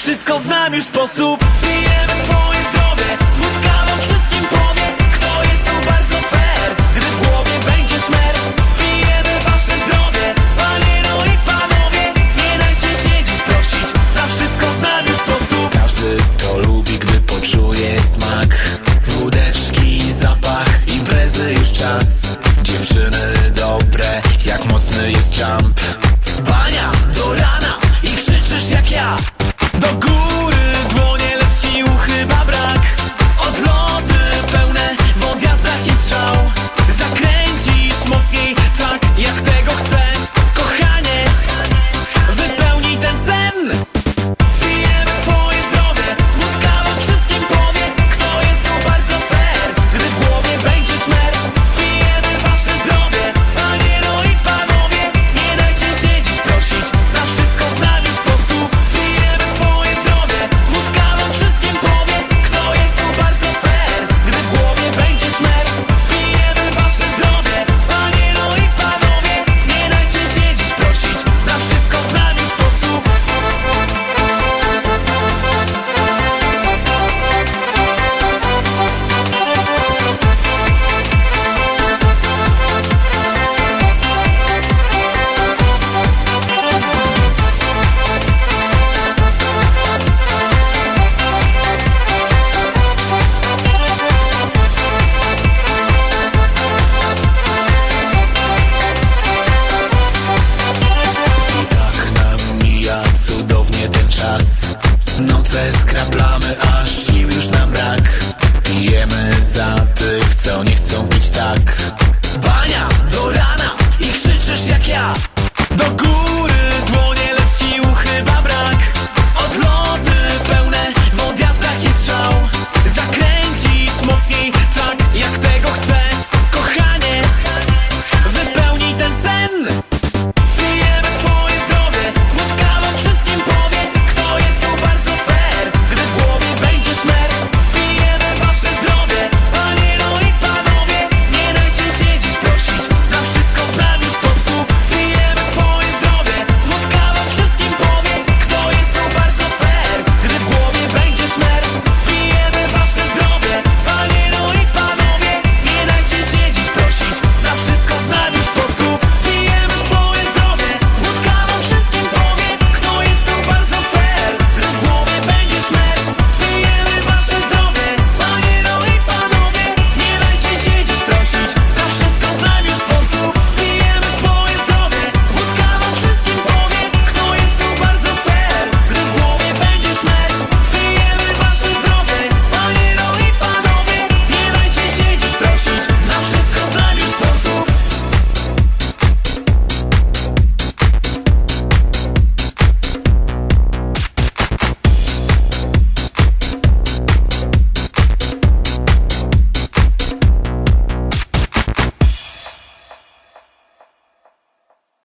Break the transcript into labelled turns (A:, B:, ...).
A: Wszystko znam już sposób. Pijemy swoje dla tych, co nie chcą pić tak. Bania do rana i krzyczysz jak ja.